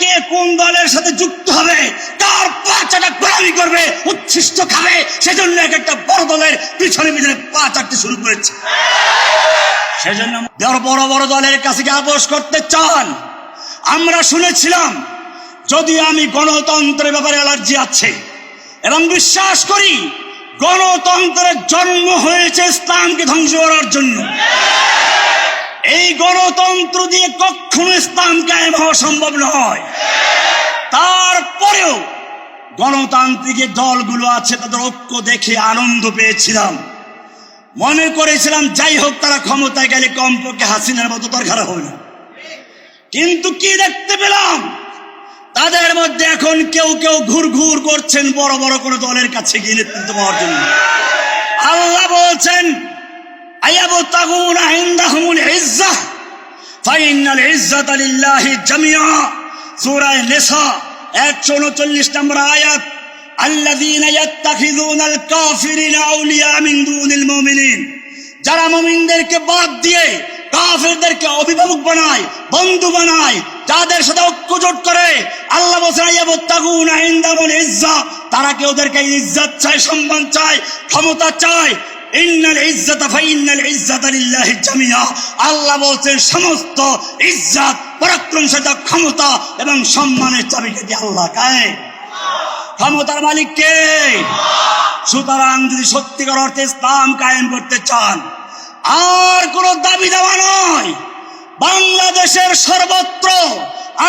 কে কোন দলের সাথে যুক্ত হবে? কার পাচাটা গোলামি করবে, উচ্ছিষ্ট খাবে? সেজন্য এক একটা বড় দলের পিছনে পিছনে পা চাটতে শুরু করেছে। সেজন্য বড় বড় দলের কাছে কি আপোষ করতে চান, আমরা শুনেছিলাম, যদি আমি গণতন্ত্রের ব্যাপারে অ্যালার্জি আছে এবং বিশ্বাস করি, গণতন্ত্রের জন্ম হয়েছে ইসলামকে ধ্বংস করার জন্য। এই গণতন্ত্র দিয়ে কখনো ইসলাম কায়েম হওয়া সম্ভব নয়। তারপরেও গণতান্ত্রিক যে দলগুলো আছে, তাদের ঐক্য দেখে আনন্দ পেয়েছিলাম। মনে করেছিলাম, যাই হোক, তারা ক্ষমতায় গেলে কমপক্ষে হাসিনার মতো দরকার হবে না। কিন্তু কি দেখতে পেলাম? তাদের মধ্যে এখন কেউ কেউ ঘুর ঘুর করছেন বড় বড় কোনো দলের কাছে গিয়ে নেতৃত্ব পাওয়ার জন্য। আল্লাহ বলছেন আয়াবতাগুন ইনদাহুমুল ইজ্জাহ ফাইনাল ইজ্জাত লিল্লাহি জামিয়া সূরা নিসা 139 নম্বর আয়াত। আল্লাযীনা ইয়াত্তাখিযুনাল কাফিরিনা আউলিয়া দুনিল মুমিনিন যারা মুমিনদেরকে বাদ দিয়ে কাফেরদেরকে অভিভাবক বানায়, বন্ধু বানায়, যাদের সাথে ঐক্যজোট করে, আল্লাহ তারা কি ওদেরকে ইজ্জত চায়, সম্মান চায়, ক্ষমতা চায়? আল্লাহ বলছেন, সমস্ত ইজ্জত পরাক্রমশীলতা ক্ষমতা এবং সম্মানের চাবিকে দিয়ে আল্লাহ কায় ক্ষমতার মালিক কে? সুতরাং যদি সত্যিকার অর্থে ইসলাম কায়েম করতে চান, আর কোন দাবি দেওয়া নয়। বাংলাদেশের সর্বত্র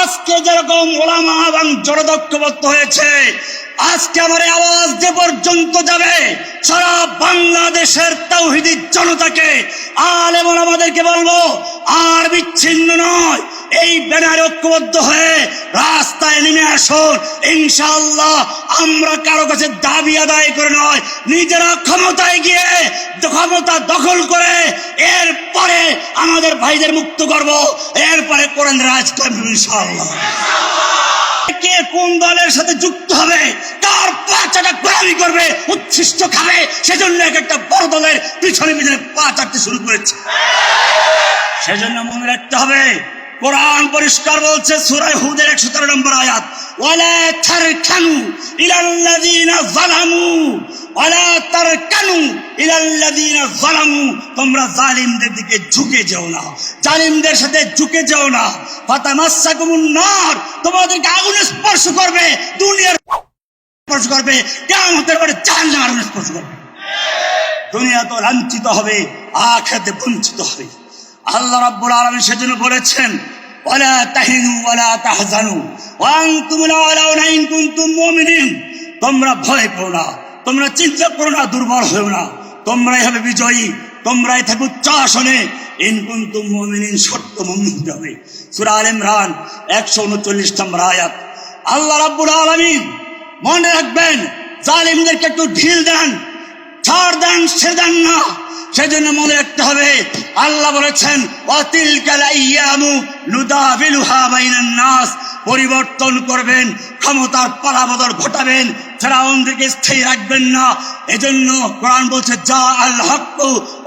আজকে যেরকম ওলামা এবং জনদক্ষবদ্ধ হয়েছে আজকে আমার আওয়াজ যে পর্যন্ত যাবে, সারা বাংলাদেশের তৌহিদি জনতাকে আলেম আমাদেরকে বলব, আর বিচ্ছিন্ন নয়, এই ব্যানার ঐক্যবদ্ধ হয়ে রাস্তায় নেমে আসুন। ইনশাল্লাহ আমরা কারও কাছে দাবি আদায় করে নয়, নিজেরা ক্ষমতায় গিয়ে ক্ষমতা দখল করে এরপরে আমাদের ভাইদের মুক্ত করব, এরপরে কোরআন রাজ করব ইনশাআল্লাহ। কে কোন দলের সাথে যুক্ত হবে? কার পাচাটা গোলামি করবে? উচ্ছিষ্ট খাবে? সেজন্য এক একটা বড় দলের পিছনে পিছনে পা চাটতে শুরু করেছে। সেজন্য মনে রাখতে হবে, কোরআন পরিষ্কার বলছে সুরায় হুদের 117 নম্বর আয়াত, ওয়ালা থার খানু ইলাল্লাযিনা যালামু তোমরা জালিমদের দিকে ঝুঁকে না। জালিমদের সাথে ঝুঁকে না। তোমাদেরকে আগুন স্পর্শ করবে স্পর্শ করবে আগুন স্পর্শ করবে। দুনিয়া তো লাঞ্ছিত হবে, আখিরাতে বঞ্চিত হবে। আল্লাহ রাব্বুল আলামিন সেজন্য বলেছেন তাহিনু তোমরা ভয় পেও না। তোমরা চিন্তা করো না, দুর্বল হও না। তোমরাই হবে বিজয়ী, তোমরাই থাকো উচ্চ আসনে ইন কুনতুম মুমিনিন, সত্য মুমিন হবে। সূরা আল ইমরান 139 নম্বর আয়াত। আল্লাহ রাব্বুল আলামিন মনে রাখবেন, জালিমদেরকে একটু ঢিল দেন, ছাড় দেন সে দেন না। সেজন্য মনে রাখতে হবে, আল্লাহ বলেছেন অতিল নাস। পরিবর্তন করবেন, ক্ষমতার পালাবদল ঘটাবেন ফেরাউনদেরকে স্থির রাখবেন না। এজন্য কোরআন বলছে, যা আল হক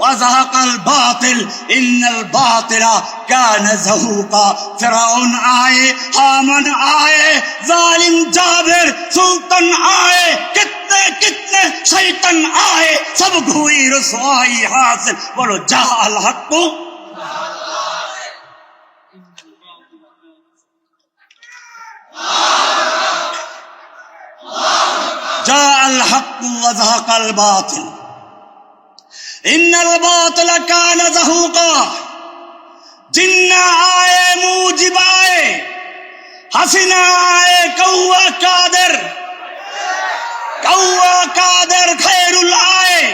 ওয়াজাহাক আল বাতিল, ইন্নাল বাতিলা কানা যাহুকা। ফেরাউন আয়ে, হামান আয়ে, জালিম জাবের সুলতান আয়ে, কিতনে কিতনে শয়তান আয়ে, সব ঘুই রসওয়াই হাসিল বলো, যা আল হক যা আল হাক্কু ওয়াজহাকাল বাতিল। ইন্নাল বাতিলা কানা জাহুকা। জিন্না আয়ে মুজিবায়ে। হাসিনা আয়ে কাউয়া কাদের। কাউয়া কাদের খায়রুল আয়ে।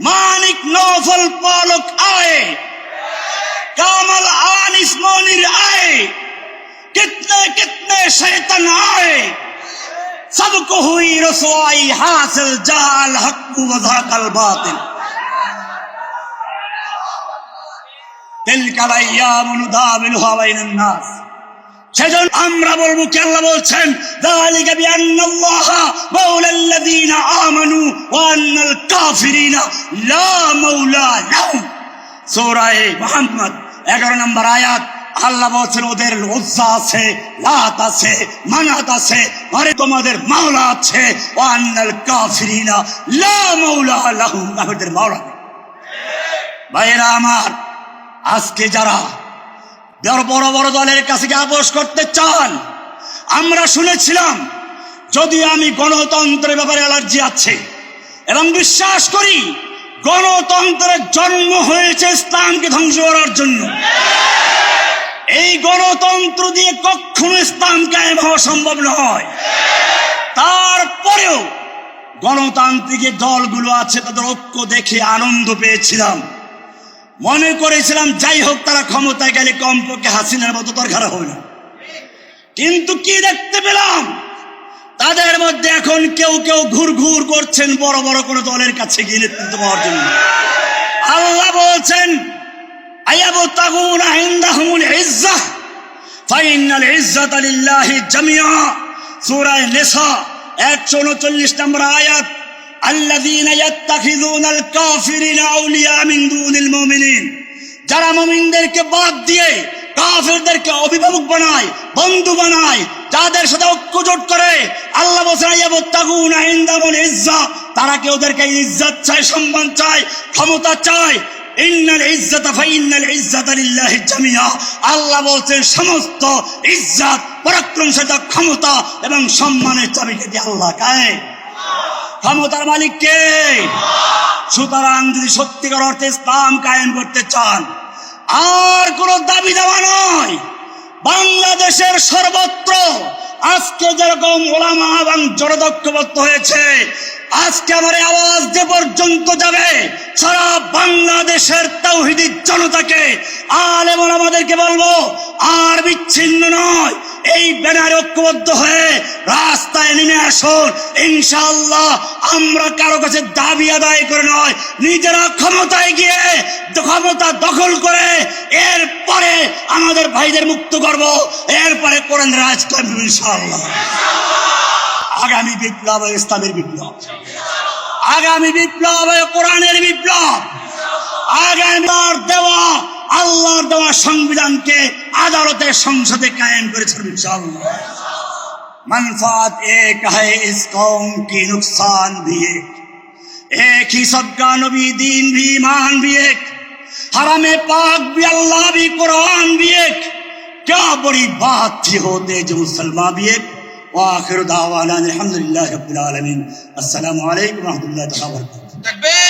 মানিক নফল পালক আয়ে। কামল আনিস মনির আয়ে। कितने कितने शैतन आए সবকুহুই রসোয়াই হাসিল জাল হকু ওয়াজাকাল বাতিল তিলকাল আইয়ামুন দাবিলুহা বাইনান নাস সেজন্য আমরা বলব কি আল্লাহ বলছেন যালিকা বিআন্নাল্লাহা মাওলাল্লাযীনা আমানু ওয়া আন্নাল কাফিরিনা লা মাওলা লাহুম সূরা মুহাম্মদ 11 নম্বর আয়াত আল্লাহ বলছেন, ওদের লজ্জা আছে লাত আছে, মানাত আছে আরে তোমাদের মাওলা আছে ও আন্নাল কাফিরিনা, লা মাওলা লাহুম কাফিরদের মাওলা। ভাইয়েরা আমার, আজকে যারা বড় বড় দলের কাছে আপোষ করতে চান, আমরা শুনেছিলাম, যদি আমি গণতন্ত্রের ব্যাপারে অ্যালার্জি আছে এবং বিশ্বাস করি, গণতন্ত্রের জন্ম হয়েছে ইসলামকে ধ্বংস করার জন্য এই গণতন্ত্র দিয়ে কখনো ইসলাম কায়েম হওয়া সম্ভব নয়। তারপরেও গণতান্ত্রিক দলগুলো আছে, তাদের ঐক্য দেখে আনন্দ পেয়েছিলাম। মনে করেছিলাম, যাই হোক, তারা ক্ষমতায় গেলে কমপক্ষে হাসিনার মতো খারাপ হবে না। কিন্তু কি দেখতে পেলাম? তাদের মধ্যে এখন কেউ কেউ ঘুর ঘুর করছেন বড় বড় কোনো দলের কাছে গিয়ে নেতৃত্ব পাওয়ার জন্য। আল্লাহ বলছেন আয়াবু তাগুন আইন্দাহুমুল ইজ্জাহ ফাইনাল ইজ্জাত লিল্লাহি জামিয়া সূরা নিসা 139 নম্বর আয়াত। আল্লাযীনা ইয়াত্তাখিযুনাল কাফিরিনা আউলিয়া দুনিল মুমিনিন যারা মুমিনদেরকে বাদ দিয়ে কাফেরদেরকে অভিভাবক বানায়, বন্ধু বানায়, যাদের সাথে ঐক্যজোট করে, আল্লাহ তারা কি ওদেরকে ইজ্জত চায়, সম্মান চায়, ক্ষমতা চায়? ইন্নাল ইজ্জাতা ফাইন্নাল ইজ্জাতা লিল্লাহি জামিয়া। আল্লাহ বলছেন, সমস্ত ইজ্জত পরাক্রমশীলতা ক্ষমতা এবং সম্মানের চাবিকে দিয়ে আল্লাহ কায় ক্ষমতার মালিক কে? সুতরাং যদি সত্যিকার অর্থে ইসলাম কায়েম করতে চান, আর কোন দাবি দেওয়া নয়, বাংলাদেশের সর্বত্র আজকে যেরকম ওলামা এবং জনদক্ষবদ্ধ হয়েছে, আজকে আমার আওয়াজ যে পর্যন্ত যাবে, সারা বাংলাদেশের তৌহিদি জনতাকে আলেম আমাদেরকে বলব, আর বিচ্ছিন্ন নয়। এই ব্যানারে ঐক্যবদ্ধ হয়ে রাস্তায় নেমে আসুন। ইনশাআল্লাহ আমরা কারও কাছে দাবি আদায় করে নয়, নিজেরা ক্ষমতায় গিয়ে ক্ষমতা দখল করে এরপরে আমাদের ভাইদের মুক্ত করব। এরপরে কোরআন রাজ করব ইনশাআল্লাহ। আগামী বিপ্লব ইসলামের বিপ্লব। আগামী বিপ্লব কোরআনের বিপ্লব। দেওয়া সংবিধানকে আদালতে সংসদে কায়েম করেছেন ইনশাআল্লাহ منفات ایک ہے اس قوم کی نقصان بھی ایک ایک ہی سب کا نبی دین بھی ایمان بھی ایک حرم پاک بھی اللہ بھی قرآن بھی ایک کیا بڑی بات تھی ہوتے جو مسلمان بھی ایک وآخر دعوانا الحمدللہ رب العالمین السلام علیکم ورحمۃ اللہ وبرکاتہ